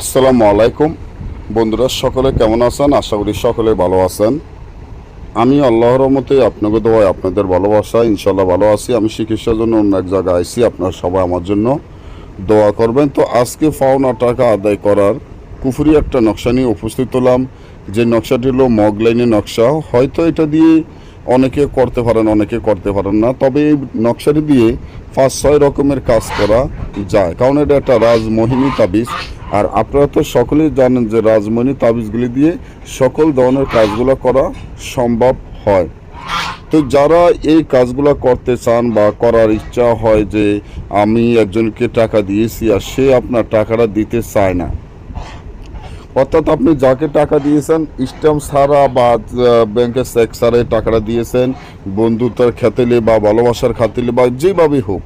আসসালামু আলাইকুম। বন্ধুরা, সকলে কেমন আছেন? আশা করি সকলে ভালো আছেন। আমি আল্লাহর মতে আপনাকে দেওয়ায় আপনাদের ভালোবাসা ইনশাল্লাহ ভালো আছি। আমি চিকিৎসার জন্য অন্য এক জায়গায় আইসি আপনারা সবাই আমার জন্য দোয়া করবেন। তো আজকে পাওনা টাকা আদায় করার কুফুরি একটা নকশা নিয়ে উপস্থিত হলাম। যে নকশাটি হলো মগ লাইনের নকশা। হয়তো এটা দিয়ে অনেকে করতে পারেন, অনেকে করতে পারেন না। তবে এই নকশাটি দিয়ে পাঁচ ছয় রকমের কাজ করা যায়। কারণ এটা একটা রাজমোহিনী তাবিজ। আর আপনারা তো সকলেই জানেন যে রাজমণি তাবিজগুলি দিয়ে সকল ধরনের কাজগুলো করা সম্ভব হয়। তো যারা এই কাজগুলো করতে চান বা করার ইচ্ছা হয় যে আমি একজনকে টাকা দিয়েছি আর সে আপনার টাকাটা দিতে চায় না, অর্থাৎ আপনি যাকে টাকা দিয়েছেন, স্ট্যাম্প ছাড়া বা ব্যাংকের চেক ছাড়া টাকাটা দিয়েছেন, বন্ধুত্বের খাতিলে বা ভালোবাসার খাতিলে বা যেভাবেই হোক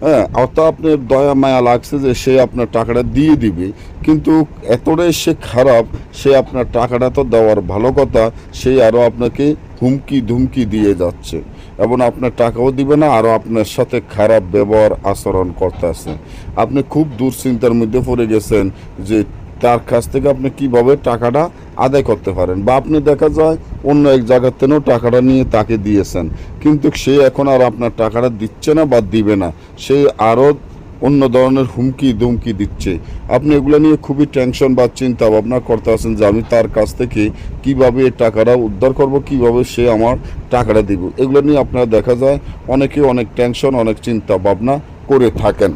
হ্যাঁ অর্থাৎ আপনার দয়া, মায়া লাগছে যে সে আপনার টাকাটা দিয়ে দিবে। কিন্তু এতটাই সে খারাপ, সে আপনার টাকাটা তো দেওয়ার ভালো কথা, সে আরও আপনাকে হুমকি ধুমকি দিয়ে যাচ্ছে। এবং আপনার টাকাও দিবে না আরও আপনার সাথে খারাপ ব্যবহার, আচরণ করতেছে। আপনি খুব দুশ্চিন্তার মধ্যে পড়ে গেছেন যে তার কাছ থেকে আপনি কীভাবে টাকাটা আদায় করতে পারেন। বা আপনি দেখা যায় অন্য এক জায়গার থেকেও টাকাটা নিয়ে তাকে দিয়েছেন। কিন্তু সে এখন আর আপনার টাকাটা দিচ্ছে না বা দিবে না। সে আরও অন্য ধরনের হুমকি দুমকি দিচ্ছে। আপনি এগুলো নিয়ে খুবই টেনশন বা চিন্তা ভাবনা করতে আছেন যে আমি তার কাছ থেকে কীভাবে টাকাটা উদ্ধার করব, কীভাবে সে আমার টাকাটা দিব। এগুলো নিয়ে আপনারা দেখা যায় অনেকে অনেক টেনশন, অনেক চিন্তা ভাবনা করে থাকেন।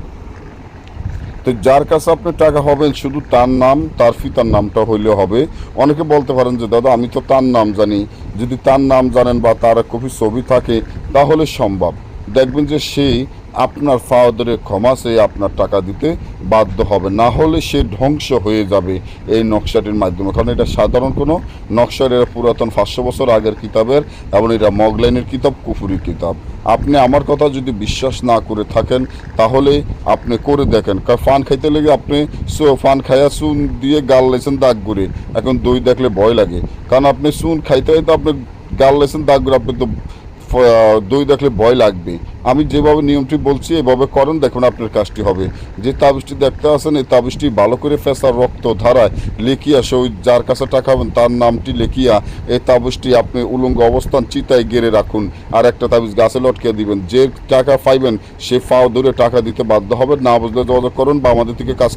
তো যার কাছে আপনার টাকা হবে শুধু তার নাম, তার পিতার নামটা হইলে হবে। অনেকে বলতে পারেন যে, দাদা, আমি তো তার নাম জানি। যদি তার নাম জানেন বা তার কপি ছবি থাকে, তাহলে সম্ভব। দেখবেন যে সেই আপনার ফাওয়াদরে ক্ষমা চেয়ে আপনার টাকা দিতে বাধ্য হবে। না হলে সে ধ্বংস হয়ে যাবে এই নকশাটির মাধ্যমে। কারণ এটা সাধারণ কোনো নকশার এরা পুরাতন পাঁচশো বছর আগের কিতাবের এবং এটা মগলাইনের কিতাব কুফুরি কিতাব। আপনি আমার কথা যদি বিশ্বাস না করে থাকেন, তাহলে আপনি করে দেখেন। কারণ ফান খাইতে লেগে আপনি ফান খাইয়া চুন দিয়ে গাল লেছেন দাগ করে। এখন দই দেখলে ভয় লাগে। কারণ আপনি চুন খাইতে খাইতে আপনি গাল লেছেন দাগ করে, আপনি তো দই দেখলে ভয় লাগবে আমি যেভাবে নিয়মটি বলছি, এভাবে করেন, দেখুন আপনার কাজটি হবে। যে তাবিজটি দেখতে আসেন, এই তাবিজটি ভালো করে ফেসার রক্ত ধারায় লেখিয়া, সে যার কাছে টাকা হবেন তার নামটি লেখিয়া, এই তাবিজটি আপনি উলঙ্গ অবস্থান চিতায় গেড়ে রাখুন। আর একটা তাবিজ গাছে লটকে দিবেন। যে টাকা পাইবেন, সে ফাও ধরে টাকা দিতে বাধ্য হবে না বুঝলে যোগাযোগ করুন বা আমাদের থেকে কাজ